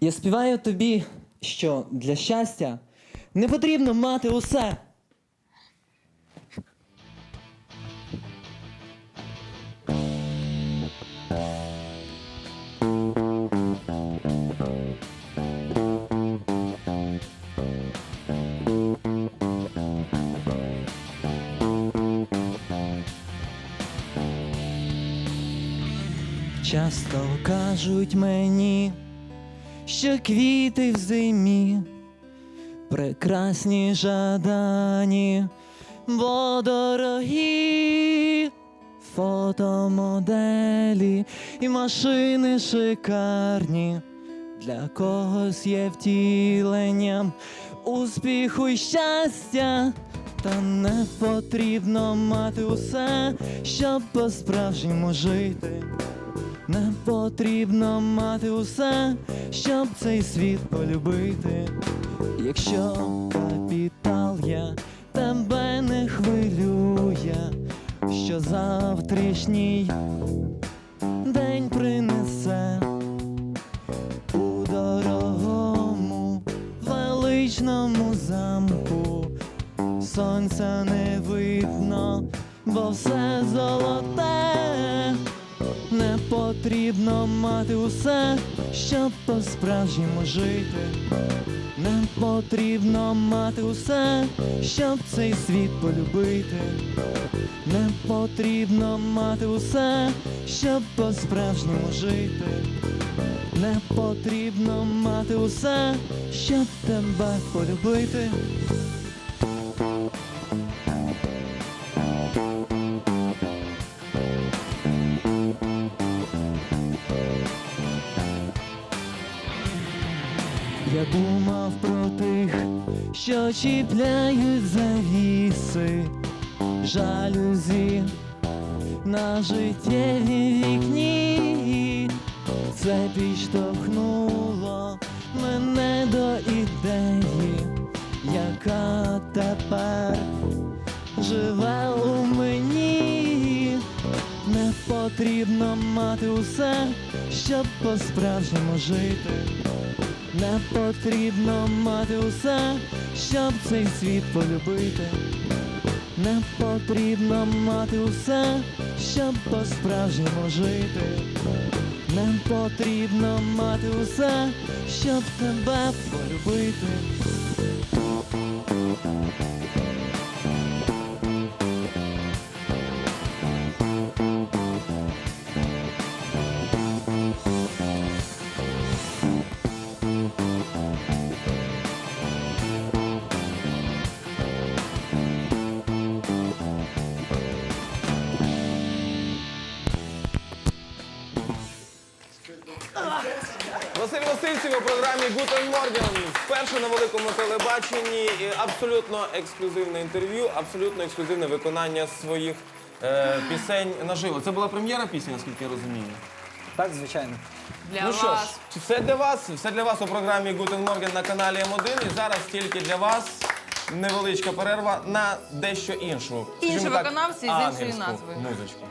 Я співаю тобі, що для щастя не потрібно мати усе. Часто кажуть мені, що квіти в зимі, прекрасні жадані, бо дорогі фотомоделі і машини шикарні. Для когось є втіленням успіху й щастя, та не потрібно мати усе, щоб по-справжньому жити. Не потрібно мати усе, щоб цей світ полюбити. Якщо капітал я тебе не хвилює, що завтрашній день принесе у дорогому величному замку. Сонця не видно, бо все золоте. Не потрібно мати усе, щоб по-справжньому жити. Не потрібно мати усе, щоб цей світ полюбити. Не потрібно мати усе, щоб по-справжньому жити. Не потрібно мати усе, щоб тебе полюбити. Я думав про тих, що чіпляють завіси, жалюзі на життєві вікні. Це підштовхнуло мене до ідеї, яка тепер живе потрібно мати усе, щоб по-справжньому жити. Не потрібно мати усе, щоб цей світ полюбити. Не потрібно мати усе, щоб по-справжньому жити. Не потрібно мати усе, щоб тебе полюбити. Василь Васильцев у програмі Гутен Морген. Вперше на великому телебаченні і абсолютно ексклюзивне інтерв'ю, абсолютно ексклюзивне виконання своїх е, пісень наживо. Це була прем'єра пісні, наскільки я розумію. Так, звичайно. Для ну що ж, вас. все для вас, все для вас у програмі Гутен Морген на каналі М1. І зараз тільки для вас невеличка перерва на дещо іншу. Скажімо так, виконавці з іншою ангельську назвою. Музичку.